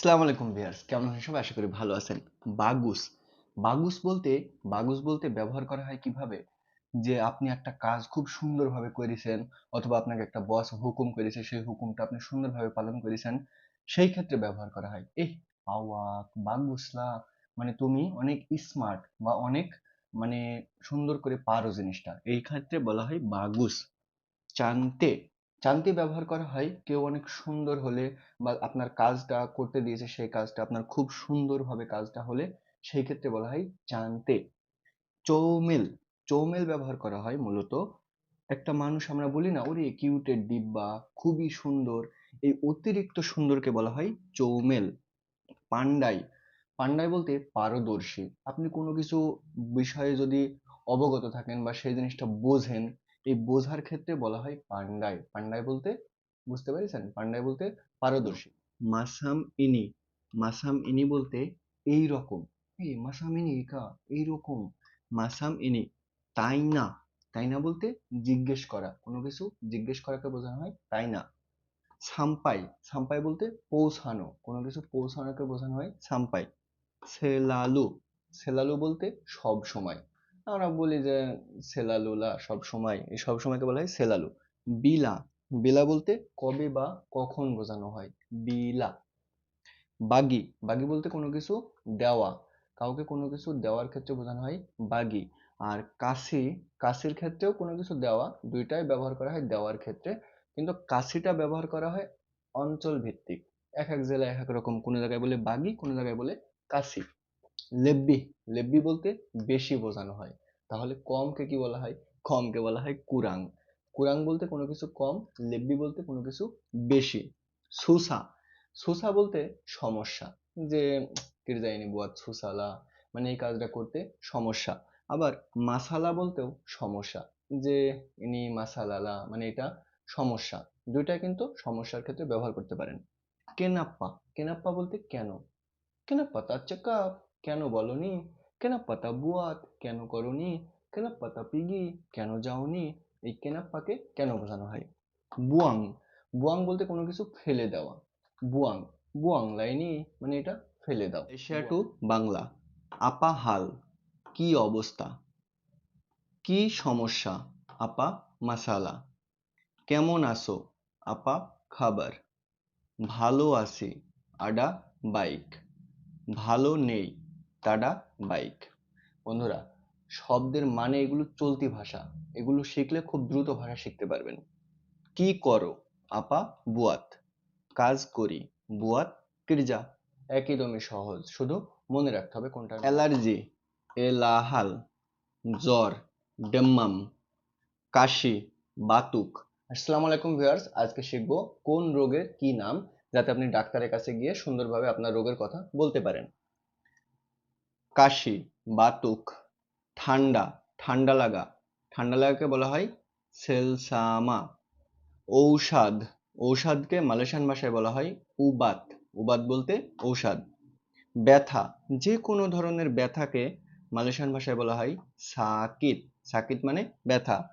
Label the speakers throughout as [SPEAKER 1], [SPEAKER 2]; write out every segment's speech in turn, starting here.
[SPEAKER 1] আসসালামু আলাইকুম ভিউয়ার্স, কেমন আছেন সবাই? আশা করি ভালো আছেন। বাগুস। বাগুস বলতে বাগুস বলতে ব্যবহার করা হয় কীভাবে? যে আপনি একটা কাজ খুব সুন্দরভাবে করেছেন, অথবা আপনাকে একটা বস হুকুম করেছে, সেই হুকুমটা আপনি সুন্দরভাবে পালন করেছেন, সেই ক্ষেত্রে ব্যবহার করা হয়। এই আওয়াক, বাগুসলা মানে তুমি অনেক স্মার্ট বা অনেক মানে সুন্দর করে পারো জিনিসটা। এই ক্ষেত্রে বলা হয় বাগুস। চান্তে। চান্তে ব্যবহার করা হয়, কেউ অনেক সুন্দর হলে বা আপনার কাজটা করতে দিয়েছে সেই কাজটা, আপনার খুব সুন্দরভাবে কাজটা হলে সেই ক্ষেত্রে বলা হয় চান্তে চৌমেল চৌমেল ব্যবহার করা হয় মূলত। একটা মানুষ আমরা বলি না, ওরে কিউটের ডিব্বা, খুবই সুন্দর, এই অতিরিক্ত সুন্দরকে বলা হয় চৌমেল। পান্ডাই পান্ডাই বলতে পারদর্শী। আপনি কোনো কিছু বিষয়ে যদি অবগত থাকেন বা সেই জিনিসটা বোঝেন এই বোঝার ক্ষেত্রে বলা হয় পান্ডাই। পান্ডাই বলতে, বুঝতে পেরেছেন? পান্ডাই বলতে পারদর্শী। মাসাম ইনি মাসাম ইনি বলতে এই রকম। এই মাসাম ইনি কা? এই রকম। মাসাম ইনি তাই না তাই না বলতে জিজ্ঞেস করা। কোনো কিছু জিজ্ঞেস করাকে বোঝানো হয় তাই না সাম্পাই সাম্পাই বলতে পৌঁছানো। কোনো কিছু পৌঁছানোকে বোঝানো হয় সাম্পাই। সেলালু সেলালু বলতে সব সময়। আমরা বলি যে সেলালুলা সব সময় এই সব সময়কে বলা হয় সেলালু। বিলা বিলা বলতে কবে বা কখন বোঝানো হয়? বিলা। বাগি বাগি বলতে কোনো কিছু দেওয়া। কাউকে কোনো কিছু দেওয়ার ক্ষেত্রে বোঝানো হয় বাগি। আর কাশি, কাশির ক্ষেত্রেও কোনো কিছু দেওয়া, দুইটাই ব্যবহার করা হয় দেওয়ার ক্ষেত্রে। কিন্তু কাশিটা ব্যবহার করা হয় অঞ্চল ভিত্তিক এক এক জেলায় এক এক রকম। কোনো জায়গায় বলে বাগি, কোনো জায়গায় বলে কাশি। লেব্বি লেব্বি বলতে বেশি বোঝানো হয়। তাহলে কমকে কি বলা হয়? কমকে বলা হয় কুরাং। কুরাং বলতে কোনো কিছু কম, লেব্বি বলতে কোনো কিছু বেশি। সুসা সুসা বলতে সমস্যা। যে কিরজাইনি বুয়াত, সুসালা মানে এই কাজটা করতে সমস্যা। আবার মাসালা বলতেও সমস্যা। যে ইনি মাসালালা মানে এটা সমস্যা। দুইটা কিন্তু সমস্যার ক্ষেত্রে ব্যবহার করতে পারেন। কেনাপ্পা কেনাপ্পা বলতে কেন? কেনাপ্পা তার চাকা কেন বলনি? কেন পাতা বুয়াত? কেন করনি? কেন পাতা পিগি? কেন যাওনি? এই কেনাপ্পাকে কেন বোঝানো হয়? বুয়াং। বুয়াং বলতে কোনো কিছু ফেলে দেওয়া। বুয়াং। বুয়াং লাইনি মানে এটা ফেলে দাও। Asia to Bangla. আপা হাল। কি অবস্থা? কি সমস্যা? আপা মাসালা কেমন আছো? আপা খাবার। ভালো আছি। আডা বাইক। ভালো নেই। তাডা বাইক। বন্ধুরা, শব্দের মানে এগুলো চলতি ভাষা। এগুলো শিখলে খুব দ্রুত ভাষা শিখতে পারবেন। কি করো? আপা, বুয়াত। কাজ করি। বুয়াত কিরজা একদমই সহজ। শুধু মনে রাখতে হবে কোনটা। অ্যালার্জি। এলাহাল। জ্বর। ডেম্মাম। কাশি। বাতুক। আসসালামু আলাইকুম ভিউয়ার্স, আজকে শিখব কোন রোগের কি নাম, যাতে আপনি ডাক্তারের কাছে গিয়ে সুন্দরভাবে আপনার রোগের কথা বলতে পারেন। কাশি, বাতুক, ঠান্ডা ঠান্ডা লাগা। ঠান্ডা লাগাকে বলা হয় সেলসামা। ঔষধ, ঔষধকে মালয়েশিয়ান ভাষায় বলা হয় উবাত। উবাত বলতে ঔষধ। ব্যথা যে কোনো ধরনের ব্যথাকে মালয়েশিয়ান ভাষায় বলা হয় সাকিত। সাকিত মানে ব্যথা।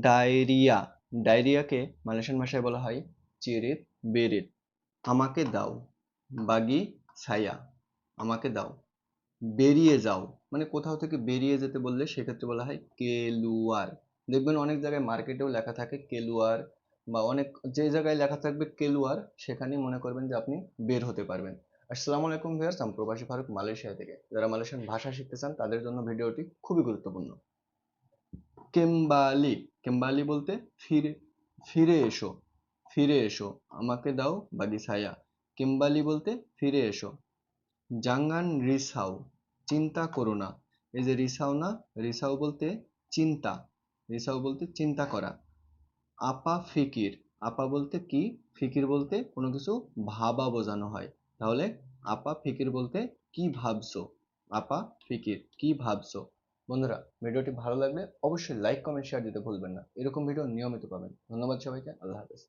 [SPEAKER 1] ডায়রিয়া, ডায়রিয়াকে মালয়েশিয়ান ভাষায় বলা হয় চিরিত বেরিত আমাকে দাও, বাগি ছায়া। আমাকে দাও। বেরিয়ে যাও। মানে কোথাও থেকে বেরিয়ে যেতে বললে সেক্ষেত্রে বলা হয় কেলুয়ার। দেখবেন অনেক জায়গায় মার্কেটেও লেখা থাকে কেলুয়ার বা অনেক, যে জায়গায় লেখা থাকবে কেলুয়ার সেখানেই মনে করবেন যে আপনি বের হতে পারবেন। আসসালামু আলাইকুম ভিউয়ার্স আমি প্রবাসী ফারুক, মালয়েশিয়া থেকে। যারা মালয়েশিয়ান ভাষা শিখতে চান, তাদের জন্য ভিডিওটি খুবই গুরুত্বপূর্ণ। কেম্বালি কেম্বালি বলতে ফিরে ফিরে এসো ফিরে এসো, আমাকে দাও বাগি ছায়া কেম্বালি বলতে ফিরে এসো। জাঙ্গান রিসাও চিন্তা করো না। এই যে রিসাও না রিসাও বলতে চিন্তা। রিসাও বলতে চিন্তা করা। আপা ফিকির। আপা বলতে কি? ফিকির বলতে কোনো কিছু ভাবা বোঝানো হয়। তাহলে আপা ফিকির বলতে কি ভাবছ? আপা ফিকির, কি ভাবছ? বন্ধুরা, ভিডিওটি ভালো লাগলে অবশ্যই লাইক কমেন্ট শেয়ার দিতে ভুলবেন না। এরকম ভিডিও নিয়মিত পাবেন। ধন্যবাদ সবাইকে। আল্লাহ হাফেজ।